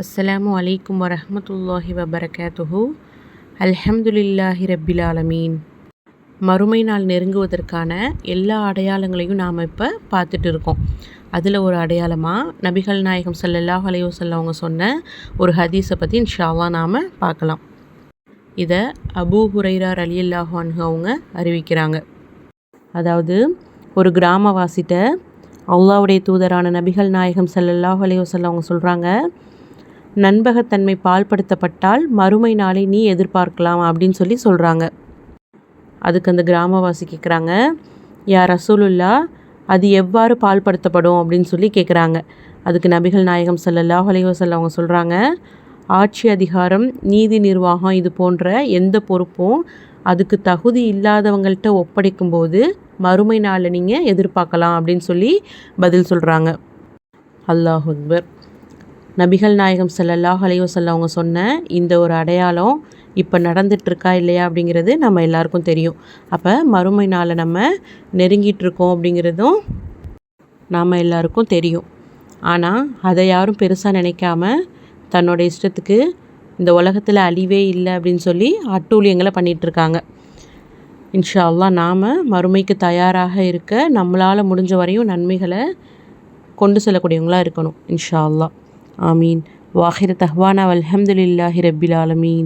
அஸ்ஸலாமு வலைக்கம் வரமத்துல்லாஹி வபரகாத்துஹு. அல்ஹம்துலில்லாஹி ரப்பில் ஆலமீன். மறுமை நாள் நெருங்குவதற்கான எல்லா அடையாளங்களையும் நாம் இப்போ பார்த்துட்டு இருக்கோம். அதில் ஒரு அடையாளமாக நபிகள் நாயகம் சல்லல்லாஹ் அலையுசல்ல அவங்க சொன்ன ஒரு ஹதீஸை பற்றி இன்ஷாவா நாம் பார்க்கலாம். இதை அபூ ஹுரைரார் அலி அன்ஹு அவங்க அறிவிக்கிறாங்க. அதாவது ஒரு கிராமவாசிட்ட அல்லாவுடைய தூதரான நபிகள் நாயகம் சல்லல்லாஹ் அலைஹி அவங்க சொல்கிறாங்க நண்பகத்தன்மை பால்படுத்தப்பட்டால் மறுமை நாளை நீ எதிர்பார்க்கலாம் அப்படின்னு சொல்லி சொல்கிறாங்க அதுக்கு அந்த கிராமவாசி கேட்குறாங்க யா ரசூலுல்லா அது எவ்வாறு பால்படுத்தப்படும்? அப்படின்னு சொல்லி கேட்குறாங்க அதுக்கு நபிகள் நாயகம் ஸல்லல்லாஹு அலைஹி அவங்க சொல்கிறாங்க ஆட்சி அதிகாரம் நீதி நிர்வாகம் இது போன்ற எந்த பொறுப்பும் அதுக்கு தகுதி இல்லாதவங்கள்ட்ட ஒப்படைக்கும்போது மறுமை நாளில் நீங்கள் எதிர்பார்க்கலாம் அப்படின்னு சொல்லி பதில் சொல்கிறாங்க அல்லாஹ் அக்பர். நபிகள் நாயகம் ஸல்லல்லாஹு அலைஹி அவங்க சொன்ன இந்த ஒரு அடையாளம் இப்போ நடந்துட்டுருக்கா இல்லையா அப்படிங்கிறது நம்ம எல்லாருக்கும் தெரியும். அப்போ மறுமை நாளை நம்ம நெருங்கிட்டுருக்கோம் அப்படிங்கிறதும் நாம் எல்லாருக்கும் தெரியும். ஆனால் அதை யாரும் பெருசாக நினைக்காம தன்னோட இஷ்டத்துக்கு இந்த உலகத்தில் அழிவே இல்லை அப்படின்னு சொல்லி அட்டூழியங்களை பண்ணிகிட்ருக்காங்க இன்ஷா அல்லாஹ் நாம் மறுமைக்கு தயாராக இருக்க நம்மளால் முடிஞ்ச வரையும் நன்மைகளை கொண்டு செல்லக்கூடியவங்களாக இருக்கணும் இன்ஷா அல்லாஹ் ஆமீன் வாஹிர தஹ்வானா அல்ஹம்துலில்லாஹி ரப்பில் ஆலமீன்